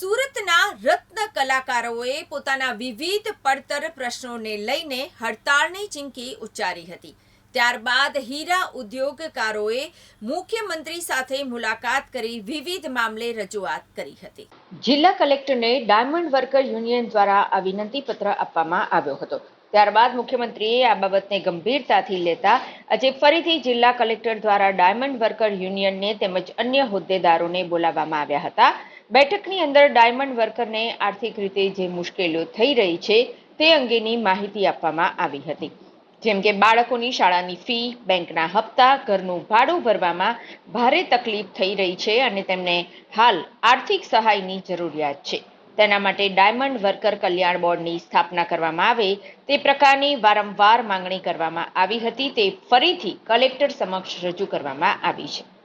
સુરતના રત્ન કલાકારોએ પોતાના વિવિધ પડતર પ્રશ્નોને લઈને હડતાળની ચીમકી ઉચ્ચારી હતી. ત્યારબાદ હીરા ઉદ્યોગકારોએ મુખ્યમંત્રી સાથે મુલાકાત કરી વિવિધ મામલે રજૂઆત કરી હતી. જિલ્લા કલેક્ટરને ડાયમંડ વર્કર યુનિયન દ્વારા આ વિનંતી પત્ર આપવામાં આવ્યો હતો. ત્યારબાદ મુખ્યમંત્રીએ આ બાબતને ગંભીરતાથી લેતા આજે ફરીથી જિલ્લા કલેક્ટર દ્વારા ડાયમંડ વર્કર યુનિયનને તેમજ અન્ય હોદ્દેદારોને બોલાવવામાં આવ્યા હતા. બેઠકની અંદર ડાયમંડ વર્કરને આર્થિક રીતે જે મુશ્કેલીઓ થઈ રહી છે તે અંગેની માહિતી આપવામાં આવી હતી. જેમ કે બાળકોની શાળાની ફી, બેંકના હપ્તા, ઘરનું ભાડું ભરવામાં ભારે તકલીફ થઈ રહી છે અને તેમને હાલ આર્થિક સહાયની જરૂરિયાત છે. તેના માટે ડાયમંડ વર્કર કલ્યાણ બોર્ડની સ્થાપના કરવામાં આવે તે પ્રકારની વારંવાર માંગણી કરવામાં આવી હતી. તે ફરીથી કલેક્ટર સમક્ષ રજૂ કરવામાં આવી છે.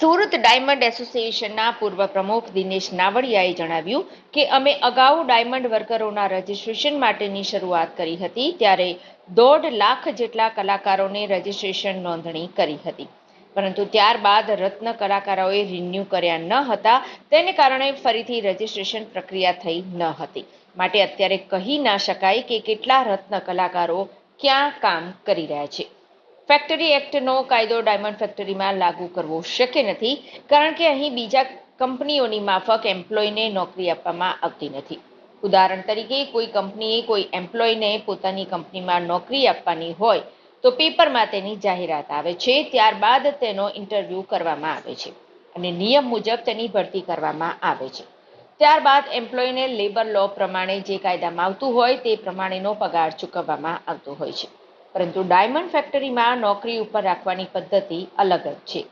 સુરત ડાયમંડ એસોસિએશનના પૂર્વ પ્રમુખ દિનેશ નાવડિયાએ જણાવ્યું કે અમે અગાઉ ડાયમંડ વર્કરોના રજિસ્ટ્રેશન માટેની શરૂઆત કરી હતી, ત્યારે દોઢ લાખ જેટલા કલાકારોને રજિસ્ટ્રેશન નોંધણી કરી હતી. પરંતુ ત્યારબાદ રત્ન કલાકારોએ રિન્યૂ કર્યા ન હતા, તેને કારણે ફરીથી રજિસ્ટ્રેશન પ્રક્રિયા થઈ ન હતી. માટે અત્યારે કહી ના શકાય કે કેટલા રત્ન કલાકારો ક્યાં કામ કરી રહ્યા છે. ફેક્ટરી એક્ટનો કાયદો ડાયમંડ ફેક્ટરીમાં લાગુ કરવો શક્ય નથી, કારણ કે અહીં બીજા કંપનીઓની માફક એમ્પ્લોયને નોકરી આપવામાં આવતી નથી. ઉદાહરણ તરીકે, કોઈ કંપનીએ કોઈ એમ્પ્લોયને પોતાની કંપનીમાં નોકરી આપવાની હોય, તો પેપરમાં તેની જાહેરાત આવે છે, ત્યારબાદ તેનો ઇન્ટરવ્યૂ કરવામાં આવે છે અને નિયમ મુજબ તેની ભરતી કરવામાં આવે છે. ત્યારબાદ એમ્પ્લોયને લેબર લો પ્રમાણે જે કાયદામાં આવતું હોય, તે પ્રમાણેનો પગાર ચૂકવવામાં આવતો હોય છે. પરંતુ ડાયમંડ ફેક્ટરીમાં નોકરી ઉપર રાખવાની પદ્ધતિ અલગ જ છે.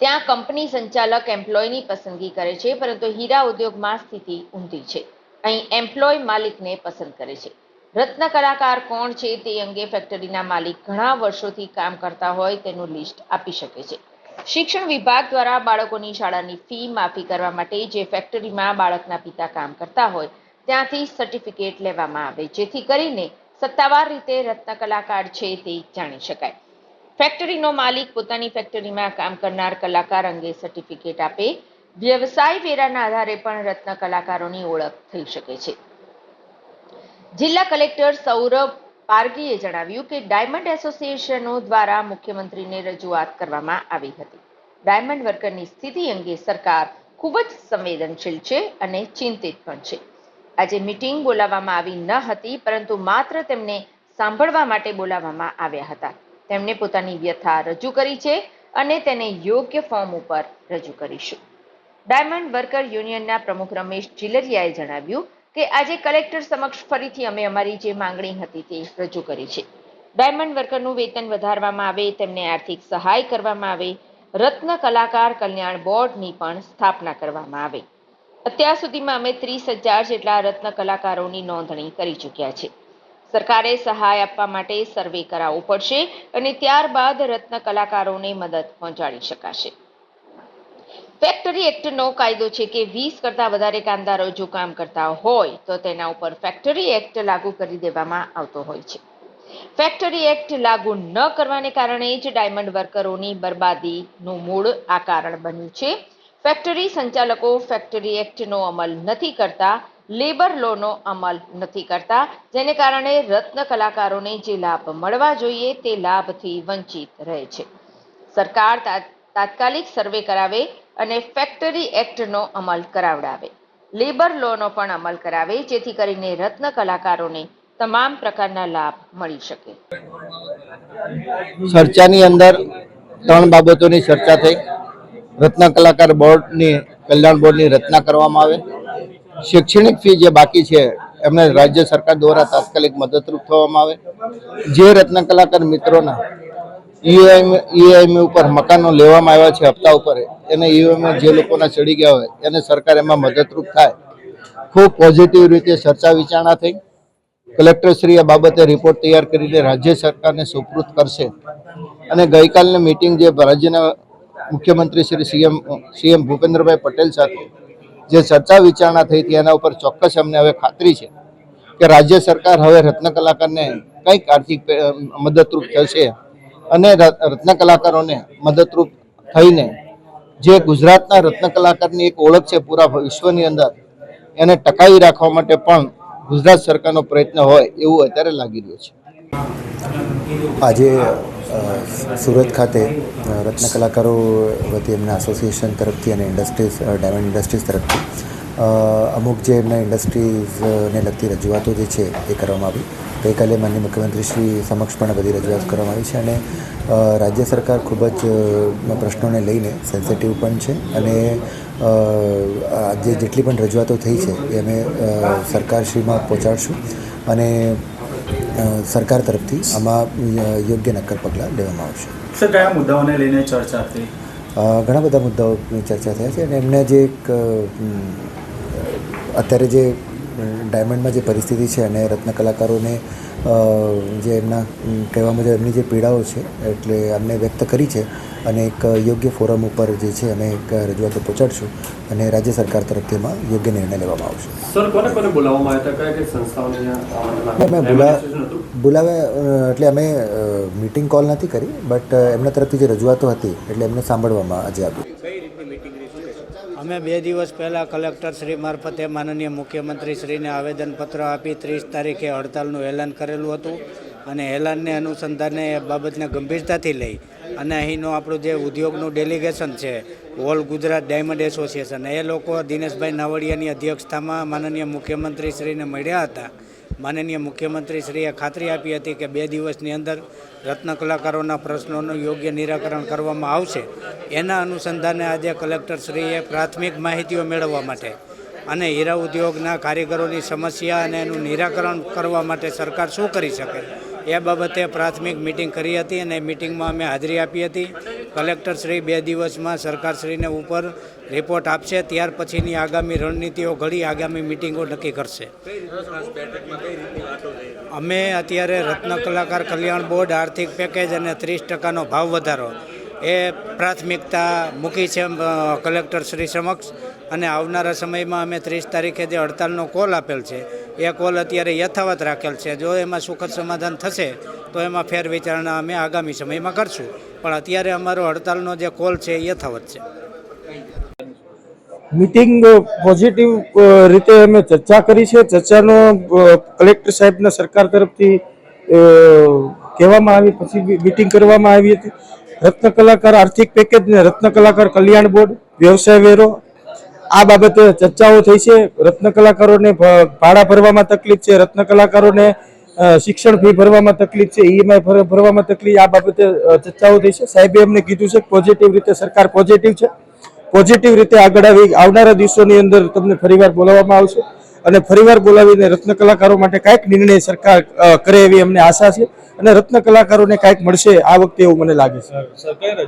ત્યાં કંપની સંચાલક એમ્પ્લોયની પસંદગી કરે છે, પરંતુ હીરા ઉદ્યોગમાં સ્થિતિ ઊંધી છે. અહીં એમ્પ્લોય માલિકને પસંદ કરે છે. રત્ન કલાકાર કોણ છે તે અંગે ફેક્ટરીના માલિક ઘણા વર્ષોથી કામ કરતા હોય તેનું લિસ્ટ આપી શકે છે. શિક્ષણ વિભાગ દ્વારા બાળકોની શાળાની ફી માફી કરવા માટે જે ફેક્ટરીમાં બાળકના પિતા કામ કરતા હોય, ત્યાંથી સર્ટિફિકેટ લેવામાં આવે, જેથી કરીને સત્તાવાર રીતે રત્ન કલાકાર છે તે જાણી શકાય. ફેક્ટરીનો માલિક પોતાની ફેક્ટરીમાં કામ કરનાર કલાકાર અંગે સર્ટિફિકેટ આપે. વ્યવસાય વેરાના આધારે પણ રત્ન કલાકારોની ઓળખ થઈ શકે છે. જિલ્લા કલેક્ટર સૌરભ પારગીએ જણાવ્યું કે ડાયમંડ એસોસિએશનો દ્વારા મુખ્યમંત્રીને રજૂઆત કરવામાં આવી હતી. ડાયમંડ વર્કરની સ્થિતિ અંગે સરકાર ખૂબ જ સંવેદનશીલ છે અને ચિંતિત પણ છે. આજે મીટિંગ બોલાવવામાં આવી ન હતી, પરંતુ માત્ર તેમને સાંભળવા માટે બોલાવવામાં આવ્યા હતા. તેમણે પોતાની વ્યથા રજૂ કરી છે અને તેને યોગ્ય ફોર્મ ઉપર રજૂ કરીશું. ડાયમંડ વર્કર યુનિયનના પ્રમુખ રમેશ ચિલરિયાએ જણાવ્યું કે આજે કલેક્ટર સમક્ષ ફરીથી અમે અમારી જે માંગણી હતી તે રજૂ કરી છે. ડાયમંડ વર્કરનું વેતન વધારવામાં આવે, તેમને આર્થિક સહાય કરવામાં આવે, રત્ન કલાકાર કલ્યાણ બોર્ડની પણ સ્થાપના કરવામાં આવે. અત્યાર સુધીમાં અમે ત્રીસ હજાર જેટલા રત્ન કલાકારોની નોંધણી કરી ચૂક્યા છે. સરકારે સહાય આપવા માટે સર્વે કરાવવો પડશે અને ત્યારબાદ રત્ન કલાકારોને મદદ પહોંચાડી શકાશે. ફેક્ટરી એક્ટનો કાયદો છે કે વીસ કરતાં વધારે કામદારો જો કામ કરતા હોય, તો તેના ઉપર ફેક્ટરી એક્ટ લાગુ કરી દેવામાં આવતો હોય છે. ફેક્ટરી એક્ટ લાગુ ન કરવાને કારણે જ ડાયમંડ વર્કરોની બરબાદીનું મૂળ આ કારણ બન્યું છે. ફેક્ટરી સંચાલકો ફેક્ટરી એક્ટનો અમલ નથી કરતા લેબર લોનો અમલ નથી કરતા, જેને કારણે રત્ન કલાકારોને જે લાભ મળવા જોઈએ તે લાભથી વંચિત રહે છે. સરકાર તાત્કાલિક સર્વે કરાવે અને ફેક્ટરી એક્ટનો અમલ કરાવડાવે. લેબર લોનો પણ અમલ કરાવે, જેથી કરીને રત્ન કલાકારોને તમામ પ્રકારના લાભ મળી શકે. ચર્ચાની અંદર ત્રણ બાબતોની ચર્ચા થઈ. રત્ન કલાકાર બોર્ડની, કલ્યાણ બોર્ડની રચના કરવામાં આવે. શૈક્ષણિક ફી જે બાકી છે, એમને રાજ્ય સરકાર દ્વારા તાત્કાલિક મદદરૂપ થવામાં આવે. જે રત્ન કલાકાર મિત્રોના ઈએમઆઈ ઈએમઆઈ ઉપર મકાનો લેવામાં આવ્યા છે હપ્તા ઉપર, એને ઈએમઆઈ જે લોકોના ચડી ગયા હોય, એને સરકાર એમાં મદદરૂપ થાય. ખૂબ પોઝિટિવ રીતે ચર્ચા વિચારણા થઈ. કલેક્ટરશ્રી આ બાબતે રિપોર્ટ તૈયાર કરીને રાજ્ય સરકારને સુપૃત કરશે. અને ગઈકાલની મિટિંગ જે રાજ્યના મુખ્યમંત્રી શ્રી સીએમ સીએમ ભૂપેન્દ્રભાઈ પટેલ સાથે જે ચર્ચા વિચારણા થઈ હતી, એના ઉપર ચોક્કસ અમને હવે ખાતરી છે કે રાજ્ય સરકાર હવે રત્ન કલાકારને કંઈક આર્થિક મદદરૂપ થશે અને રત્ન કલાકારોને મદદરૂપ થઈને જે ગુજરાતના રત્ન કલાકારની એક ઓળખ છે પૂરા વિશ્વની અંદર, એને ટકાવી રાખવા માટે પણ ગુજરાત સરકારનો પ્રયત્ન હોય એવું અત્યારે લાગી રહ્યું છે. આજે સુરત ખાતે રત્ન કલાકારો વતી એમના એસોસિએશન તરફથી અને ઇન્ડસ્ટ્રીઝ ડાયમંડ ઇન્ડસ્ટ્રીઝ તરફથી અમુક જે એમના ઇન્ડસ્ટ્રીઝને લગતી રજૂઆતો જે છે એ કરવામાં આવી. ગઈકાલે માનનીય મુખ્યમંત્રી શ્રી સમક્ષ પણ બધી રજૂઆત કરવામાં આવી છે અને રાજ્ય સરકાર ખૂબ જ પ્રશ્નોને લઈને સેન્સિટિવ પણ છે અને આજે જેટલી પણ રજૂઆતો થઈ છે એ અમે સરકારશ્રીમાં પહોંચાડશું અને સરકાર તરફથી આમાં યોગ્ય નક્કર પગલાં લેવામાં આવશે. સર કયા મુદ્દાઓને લઈને ચર્ચા થઈ? ઘણા બધા મુદ્દાઓની ચર્ચા થયા છે અને એમને જે એક અત્યારે જે ડાયમંડમાં જે પરિસ્થિતિ છે અને રત્ન કલાકારોને જે એમના કહેવા મુજબ એમની જે પીડાઓ છે એટલે અમને વ્યક્ત કરી છે અને એક યોગ્ય ફોરમ ઉપર જે છે અમે એક રજૂઆતો પહોંચાડશું અને રાજ્ય સરકાર તરફથી એમાં યોગ્ય નિર્ણય લેવામાં આવશે. સર કોને કોને બોલાવવામાં આવ્યા હતા? કયા કઈ સંસ્થાઓને અહીંયા અમે બોલાવ્યા એટલે અમે મીટિંગ કોલ નથી કરી બટ એમના તરફથી જે રજૂઆતો હતી એટલે એમને સાંભળવામાં આજે આવ્યું. અમે બે દિવસ પહેલાં કલેક્ટર શ્રી મારફતે માનનીય મુખ્યમંત્રી શ્રીને આવેદનપત્ર આપી ત્રીસ તારીખે હડતાલનું એલાન કરેલું હતું અને એલાનને અનુસંધાને એ બાબતને ગંભીરતાથી લઈ અને અહીંનું આપણું જે ઉદ્યોગનું ડેલિગેશન છે ઓલ ગુજરાત ડાયમંડ એસોસિએશન એ લોકો દિનેશભાઈ નાવડિયાની અધ્યક્ષતામાં માનનીય મુખ્યમંત્રી શ્રીને મળ્યા હતા. માનનીય મુખ્યમંત્રી શ્રીએ ખાતરી આપી હતી કે બે દિવસની અંદર રત્ન કલાકારોના પ્રશ્નોનું યોગ્ય નિરાકરણ કરવામાં આવશે. એના અનુસંધાને આજે કલેક્ટર શ્રીએ પ્રાથમિક માહિતીઓ મેળવવા માટે અને હીરા ઉદ્યોગના કારીગરોની સમસ્યા અને એનું નિરાકરણ કરવા માટે સરકાર શું કરી શકે? એ બાબતે પ્રાથમિક મિટિંગ કરી હતી અને મિટિંગમાં અમે હાજરી આપી હતી. કલેક્ટરશ્રી બે દિવસમાં સરકારશ્રીને ઉપર રિપોર્ટ આપશે. ત્યાર પછીની આગામી રણનીતિઓ ઘડી આગામી મિટિંગો નક્કી કરશે. અમે અત્યારે રત્ન કલાકાર કલ્યાણ બોર્ડ આર્થિક પેકેજ અને ત્રીસ ટકાનો ભાવ વધારો. એ પ્રાથમિકતા મૂકી છે કલેક્ટરશ્રી સમક્ષ. અને આવનારા સમયમાં અમે ત્રીસ તારીખે જે હડતાલનો કોલ આપેલ છે એ કોલ અત્યારે યથાવત રાખેલ છે. જો એમાં સુખદ સમાધાન થશે, તો એમાં ફેર વિચારણા અમે આગામી સમયમાં કરશું. પણ અત્યારે અમારો હડતાલનો જે કોલ છે એ યથાવત છે. મીટિંગ પોઝિટિવ રીતે અમે ચર્ચા કરી છે. ચર્ચાનો કલેક્ટર સાહેબના સરકાર તરફથી કહેવામાં આવી, પછી મિટિંગ કરવામાં આવી હતી. રત્ન કલાકાર આર્થિક પેકેજ ને રત્ન કલાકાર કલ્યાણ બોર્ડ, વ્યવસાય વેરો આ બાબતે ચર્ચાઓ થઈ છે. રત્ન કલાકારોને ભાડા ભરવામાં તકલીફ છે. રત્ન કલાકારોને શિક્ષણ ફી ભરવામાં તકલીફ છે. ઈએમઆઈ ભરવામાં તકલીફ, આ બાબતે ચર્ચાઓ થઈ છે. સાહેબે એમને કીધું છે પોઝિટિવ રીતે સરકાર પોઝિટિવ છે. પોઝિટિવ રીતે આગળ આવી, આવનારા દિવસોની અંદર તમને ફરીવાર બોલાવવામાં આવશે. અને ફરીવાર બોલાવીને રત્ન કલાકારો માટે કાંઈક નિર્ણય સરકાર કરે એવી અમને આશા છે. અને રત્ન કલાકારોને કાંઈક મળશે આ વખતે એવું મને લાગે છે.